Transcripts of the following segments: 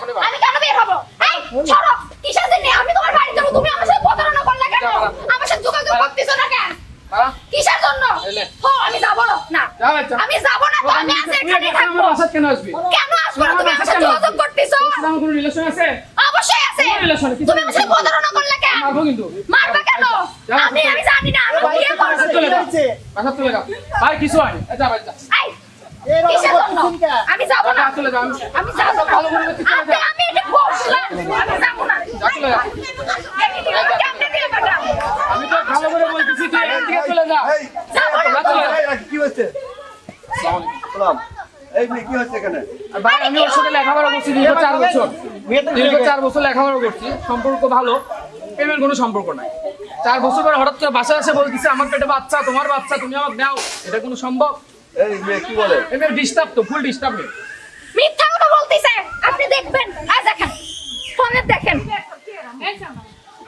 হব? এই ছাড়ো কিসের জন্য? আমি তোমার বাড়ি যাব তুমি আমার সাথে প্রতারণা করলে কেন? আমার সাথে যোগাযোগ করতেছো না কেন? কিসের জন্য? হো আমি যাব না। আমি যাব না তো আমি আজ এখানে থাকব। কেন আসবি? কেন আসব না? তুমি আমার সাথে যোগাযোগ করতেছো। আমার কোনো relation আছে? অবশ্যই আছে। কোনো তুমি আমার সাথে প্রতারণা করলে কেন? মারবো কিন্তু। মারবে কেন? আমি আমি জানি না আমি বিয়ে করছি। চলে যা। বাসায় চলে যা। ভাই, কিছু হয়নি। যা, ভাই, যা। আমি যাব না। আমি- না। আমি এটা বসলাম আমি যাব না। আমি তো ভালো করে বলতেছি, তুই এখান থেকে চলে যা। কি হচ্ছে এই কি এখানে? ভাই, আমি ওর সাথে লেখাপড়া করছি দীর্ঘ চার বছর। দীর্ঘ চার বছর লেখাপড়া করছি। সম্পর্ক ভালো। প্রেমের কোনো সম্পর্ক নাই। চার বছর পরে হঠাৎ করে বাসায় এসে বলতেছে আমার পেটে বাচ্চা তোমার বাচ্চা তুমি আমার দাও। এটা কোনো সম্ভব? এই মেয়ে কি বলে? এমনি ডিস্টার্ব তো ফুল ডিস্টার্ব নেই মিথ্যা কথা বলতেছে। আপনি দেখবেন। আর দেখেন ফোনে দেখেন।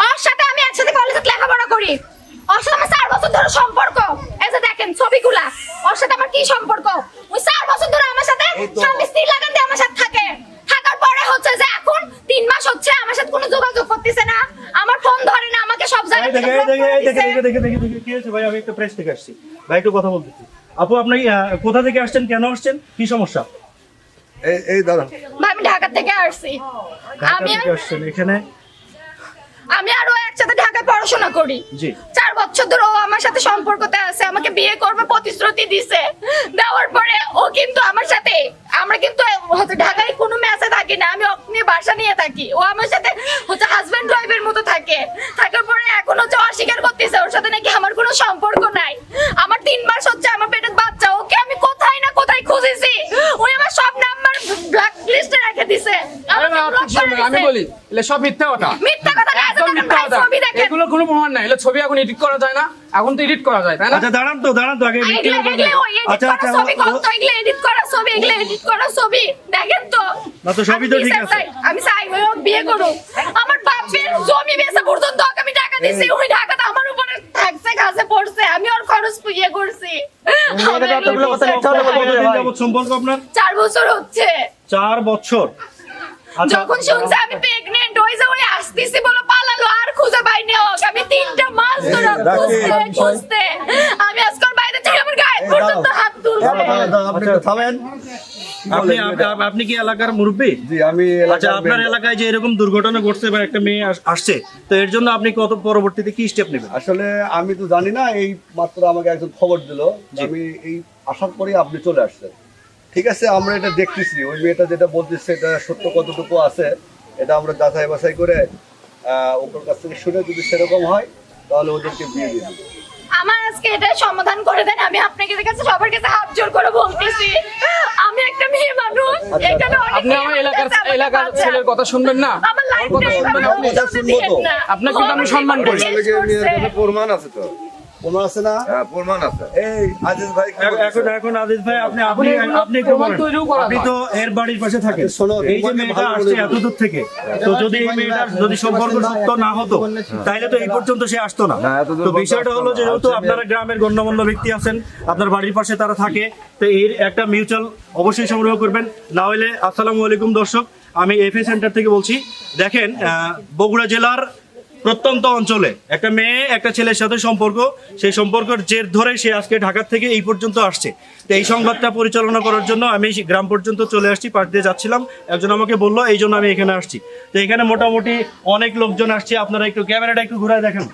ওর সাথে আমি একসাথে কলেজে লেখাপড়া করি। ওর সাথে আমার চার বছর ধরে সম্পর্ক। এই যে দেখেন ছবিগুলা ওর সাথে আমার কি সম্পর্ক? ওই চার বছর ধরে আমার সাথে স্বামী স্ত্রী লাগান দিয়ে আমার সাথে থাকে। থাকার পরে হচ্ছে যে এখন তিন মাস হচ্ছে আমার সাথে কোনো যোগাযোগ করতেছে না। আমার ফোন ধরে না আমাকে সব জায়গায় দেখে দেখে দেখে দেখে দেখে দেখে দেখে কি হয়েছে? ভাই আমি একটা প্রেস থেকে আসছি। ভাই একটু কথা বলতেছি। আপু আপনি কোথা থেকে আসছেন কেন আসছেন? কি সমস্যা? এই এই দাঁড়ান। আমি ঢাকা থেকে আসছি। আমি আসছেন এখানে? আমি আরও একসাথে ঢাকায় পড়াশোনা করি। জি। চার বছর ধরে ও আমার সাথে সম্পর্কতে আছে আমাকে বিয়ে করবে প্রতিশ্রুতি দিছে দেওয়ার পরে ও কিন্তু আমার সাথে আমরা কিন্তু হচ্ছে ঢাকায় কোনো ম্যাচে থাকি না আমি ওকে নিয়ে বাসা নিয়ে থাকি ও আমার সাথে হচ্ছে হাজবেন্ড ওয়াইফের মতো থাকে থাকার পরে এখন হচ্ছে অস্বীকার করতেছে ওর সাথে নাকি আমার কোনো সম্পর্ক নাই আমার তিন মাস হচ্ছে আমার পেটের বাচ্চা ওকে আমি কোথায় না কোথায় খুঁজেছি ওই আমার সব নাম্বার ব্ল্যাক লিস্টে রেখে দিছে আরে আমাকে না, block আপনি করে শুনবেন, আমি বলি সব মিথ্যা কথা। মিথ্যা কথা না, একদম মিথ্যা কথা। এগুলো কোনো প্রমাণ নাই। ছবি এখন এডিট করা যায় না। এখন তো এডিট করা যায় তাই না? আচ্ছা দাঁড়ান তো দাঁড়ান তো আগে আচ্ছা করা আচ্ছা ছবি কত? এগুলো edit করা ছবি এগুলো edit করা ছবি। দেখেন তো। না তো সবই তো ঠিক আছে। আমি চাই ওই বিয়ে করুক। আমার বাপের জমি বেচা পর্যন্ত আমি টাকা দিছি ওই টাকাটা আমার উপরে থাকছে কাছে পড়ছে আমি ওর খরচ ইয়ে করছি। আমার এতগুলো কথা মিথ্যা কথা বলতে কতদিন যাবত সম্পর্ক আপনার? চার বছর হচ্ছে। চার বছর। যখন শুনছে আমি প্রেগনেন্ট ওই যে ওই আসতেছি বলে পালালো আর খুঁজে পাইনি ওকে। আমি তিনটা মাস ধরে খুঁজতে খুঁজতে। আমি আজকাল বাইরে থেকে আমার গায়ে পর্যন্ত হাত তুলছে আপনি থামেন। আপনি আপনি কি এলাকার মুরব্বী? জি আমি আচ্ছা আপনার এলাকায় যে এরকম দুর্ঘটনা ঘটছে বা একটা মেয়ে আস- আসছে তো এর জন্য আপনি কত পরবর্তীতে কি স্টেপ নেবেন? আসলে আমি তো জানি না এই মাত্র আমাকে একজন খবর দিল আমি এই আশা করি আপনি চলে আসছেন। ঠিক আছে আমরা এটা দেখতেছি। ওই মেয়েটা যেটা বলতেছে এটা সত্য কতটুকু আছে এটা আমরা যাচাই বাছাই করে আহ, কাছ থেকে শুনে যদি সেরকম হয় তাহলে ওদেরকে বিয়ে দিয়ে দেবো। আমার আজকে এটাই সমাধান করে দেন আমি আপনাকে কাছে সবার কাছে হাত জোর করে বলতেছি আমি একটা মেয়ে মানুষ এখানে অনেক আপনি আমার এলাকার এলাকার ছেলের কথা শুনবেন না? আমার আমার কথা শুনবেন আপনি। আপনাকে আমি সম্মান করি। প্রমাণ আছে তো। প্রমাণ আছে না? হ্যাঁ প্রমাণ আছে। এই আজিজ ভাই এখন- এখন বলতেছে? ভাই আপনি আপনি আপনি একটু বলেন। আপনি তো এর বাড়ির পাশে থাকেন। এই যে মেয়েটা আসছে এত দূর থেকে তো যদি এই মেয়েটার যদি সম্পর্ক সত্য না হতো তাইলে তো এই পর্যন্ত সে আসতো না। তো বিষয়টা হলো। যেহেতু আচ্ছা, আপনারা গ্রামের গণ্যমান্য ব্যক্তি আছেন আপনার বাড়ির পাশে তারা থাকে তো এর একটা মিউচুয়াল অবশ্যই সংগ্রহ করবেন। না হলে আসসালামু আলাইকুম দর্শক আমি এফএ সেন্টার থেকে বলছি দেখেন আহ, বগুড়া জেলার প্রত্যন্ত অঞ্চলে। একটা মেয়ে, একটা ছেলের সাথে সম্পর্ক, সেই সম্পর্কের জের ধরে সে আজকে ঢাকা থেকে এই পর্যন্ত আসছে। তো এই সংবাদটা পরিচালনা করার জন্য আমি গ্রাম পর্যন্ত চলে আসছি, পাশ দিয়ে যাচ্ছিলাম। একজন আমাকে বলল, এই জন্য আমি এখানে আসছি। তো এখানে মোটামুটি অনেক লোকজন আসছে। আপনারা একটু ক্যামেরাটা একটু ঘুরায় দেখেন।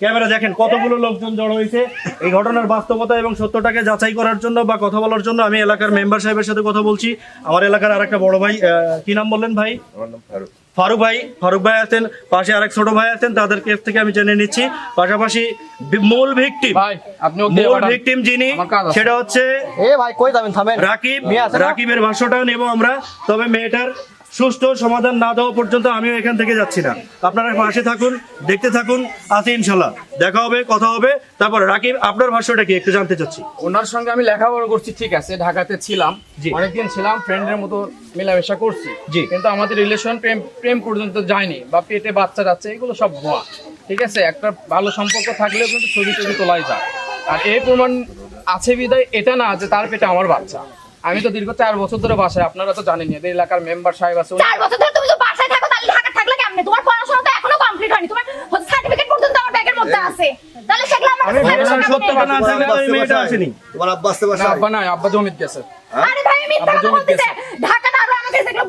ক্যামেরা দেখেন, কতগুলো লোকজন জড়ো হয়েছে। এই ঘটনার বাস্তবতা এবং সত্যটাকে যাচাই করার জন্য বা কথা বলার জন্য আমি এলাকার মেম্বার সাহেবের সাথে কথা বলছি। আমার এলাকার আরেকটা বড় ভাই কি নাম বললেন ভাই? আমার নাম ফারুক। ফারুক ভাই ফারুক ভাই আছেন পাশে আরেক ছোট ভাই আছেন তাদের কাছ থেকে আমি জেনে নিচ্ছি পাশাপাশি মূল ভিকটিম ভাই আপনি মূল ভিকটিম যিনি। সেটা হচ্ছে এ ভাই কই যাবেন থামেন রাকিব? রাকিবের ভাষ্যটা নেব আমরা তবে মেয়েটার সুষ্ঠু সমাধান না দেওয়া পর্যন্ত আমিও এখান থেকে যাচ্ছি না। আপনারা পাশে থাকুন দেখতে থাকুন আছি ইনশাল্লাহ। দেখা হবে কথা হবে। তারপর রাকিব আপনার ভাষ্যটা কি? একটু জানতে চাচ্ছি। ওনার সঙ্গে আমি লেখাপড়া করছি ঠিক আছে ঢাকাতে ছিলাম। অনেকদিন ছিলাম ফ্রেন্ডের মতো মেলামেশা করছি। জি। কিন্তু আমাদের রিলেশন প্রেম প্রেম পর্যন্ত যায়নি। বা পেটে বাচ্চা যাচ্ছে এগুলো সব ভুয়া। ঠিক আছে একটা ভালো সম্পর্ক থাকলেও কিন্তু ছবি টবি তোলাই যায়। আর এই প্রমাণ আছে বিদায় এটা না যে তার পেটে আমার বাচ্চা। আমি তো দীর্ঘ চার বছর ধরে বাসায় আপনারা তো জানেন এদের এলাকার মেম্বার সাহেব আছে চার বছর ধরে তুমি তো বাসায় থাকো তাহলে ঢাকা থাকলে কেমনে? তোমার পড়াশোনা তো এখনও কমপ্লিট হয়নি তোমার সার্টিফিকেট পর্যন্ত আমার ব্যাগের মধ্যে আছে। তাহলে সেগুলো আমার সত্য কথা না মেয়েটা আসেনি। তোমার আব্বা আসতে আব্বা না আব্বা জমিত গেছে। আরে ভাই ঢাকা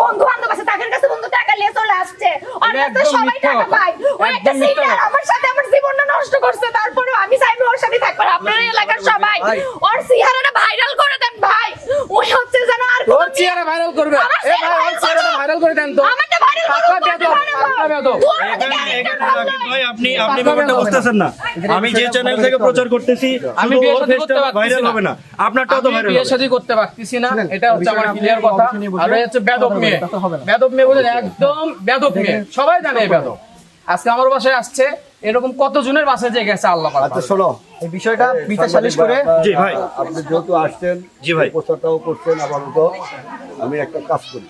বন্ধু বান্ধব আছে তাদের কাছে বন্ধু টাকা চলে আসছে। অনেক তো সবাই টাকা পায়। একটা সিঙ্গার আমার সাথে নষ্ট করছে তারপরে আমি চাইব ওর সাথে থাকব আপনার এলাকার সবাই ওর চেহারাটা ভাইরাল করে দেন ভাই। ওই হচ্ছে যেন আর ওর চেহারা ভাইরাল করবে। আমার এ ভাই ওর চেহারাটা ভাইরাল করে দেন তো। আমারটা ভাইরাল আপনি আপনি ব্যাপারটা বুঝতেছেন না। আমি যে চ্যানেল থেকে প্রচার করতেছি আমি ভাইরাল হবে না। আপনারটাও তো ভাইরাল বিয়ে শাদী করতে পারতেছি না। এটা হচ্ছে আমার ক্লিয়ার কথা। আর হচ্ছে বেদব মেয়ে। বেদব মেয়ে বলে একদম বেদব মেয়ে। সবাই জানে বেদব। আজকে আমার বাসায় আসছে। এরকম কত জনের বাসায় যে গেছে আল্লাহ পাক আচ্ছা শোনো এই বিষয়টা বিচার সালিশ করে জি ভাই। আপনি যেহেতু আসছেন জি ভাই। প্রচারটাও করছেন আপাতত আমি একটা কাজ করি।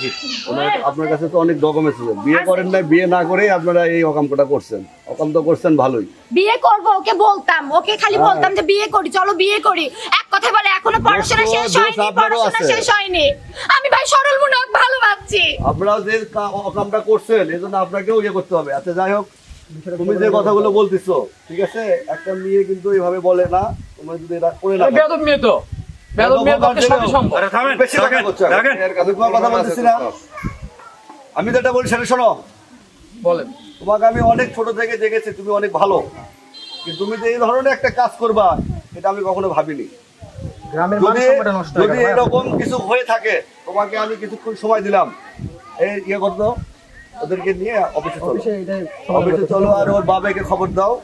জি। ওনার- আপনার কাছে তো অনেক ডকুমেন্টস আছে। বিয়ে করেন না বিয়ে না করেই আপনারা এই অকামটা করছেন। অকাম তো করছেন ভালোই। বিয়ে করব ওকে বলতাম। ওকে খালি বলতাম যে বিয়ে করি চলো বিয়ে করি। এক কথা বলে এখনও পড়াশোনা শেষ হয়নি আপনারও পড়াশোনা আছে। শেষ হয়নি। আমি ভাই সরল মনে ভালোবাসছি। আপনারা যে অকামটা করছেন এই জন্য আপনাকেও ইয়ে করতে হবে। আচ্ছা যাই হোক তুমি যে কথাগুলো বলতেছো ঠিক আছে? একটা মেয়ে কিন্তু এইভাবে বলে না তুমি যদি এটা করে না বেদব মেয়ে তো। বেদব মেয়ের পক্ষে সবই সম্ভব। আরে থামেন বেশি কথা বলছো রাখেন আমি তোমার কথা বলতেছি না আমি যেটা বলি সেটা শোনো। বলেন। তোমাকে আমি অনেক ছোট থেকে দেখেছি তুমি অনেক ভালো। কিন্তু তুমি যে এই ধরনের একটা কাজ করবা এটা আমি কখনো ভাবিনি। গ্রামের মান যদি নষ্ট হয়ে যদি এরকম কিছু হয়ে থাকে তোমাকে আমি কিছুক্ষণ সময় দিলাম। এই ইয়ে করতো ওদেরকে নিয়ে অফিসে চলো। অফিসে করতে চলো আর ওর বাবাকে খবর দাও।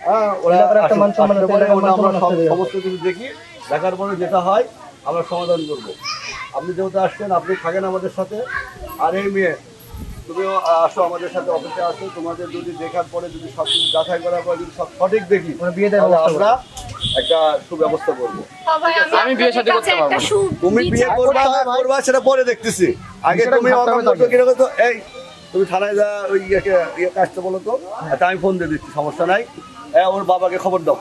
হ্যাঁ ওরা এলাকার ওরা আমরা সব- সমস্ত কিছু দেখি। দেখার পরে যেটা হয় আমরা সমাধান করব। আপনি যেহেতু আসছেন আপনি থাকেন আমাদের সাথে। আর এই মেয়ে তুমিও আসো আমাদের সাথে অফিসে আসো। তোমাদের যদি দেখার পরে যদি সব কিছু যাচাই করার পরে যদি সব সঠিক দেখি আমরা বিয়ে আমরা একটা সুব্যবস্থা করব। আমি বিয়ে শাদী করতে পারব তুমি বিয়ে করবা না করবা সেটা পরে দেখতেছি। আগে তুমি অকাম তাকে। কীরকম তো এই তুমি থানায় যা ওই ইয়েকে ইয়ে কাজটা বলো তো আচ্ছা আমি ফোন দিয়ে দিচ্ছি, সমস্যা নাই। হ্যাঁ ওর বাবাকে খবর দাও।